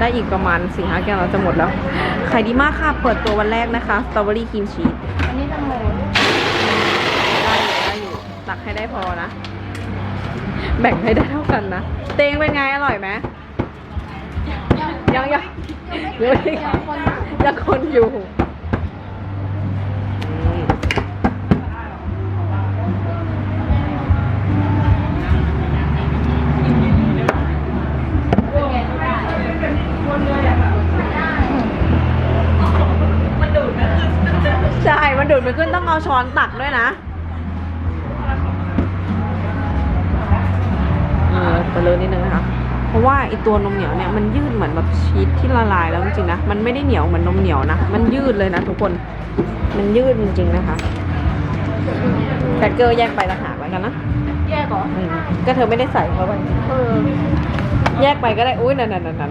ได้อีกประมาณสี่ห้าแก้วเราจะหมดแล้วขายดีมากค่ะ เปิดตัววันแรกนะคะสตรอเบอรี่ครีมชีสอันนี้ตังโมได้อยู่ได้อยู่ตักให้ได้พอนะ แบ่งให้ได้เท่ากันนะ เตงเป็นไงอร่อยไหมยังยังยังยังคนอยู่ มันดูดไม่ขึ้นต้องเอาช้อนตักด้วยนะเออไปเลยนิดนึงนะคะ เพราะว่าไอตัวนมเหนียวเนี่ยมันยืดเหมือนแบบชีสที่ละลายแล้วจริงๆนะ มันไม่ได้เหนียวเหมือนนมเหนียวนะ มันยืดเลยนะทุกคน มันยืดจริงๆนะคะแครกเกอร์แยกไปต่างหากแล้วกันนะ แยกเหรออืมก็เธอไม่ได้ใส่เข้าไป เออ แยกไปก็ได้ อุ้ยนั่นนั่นนั่นนั่น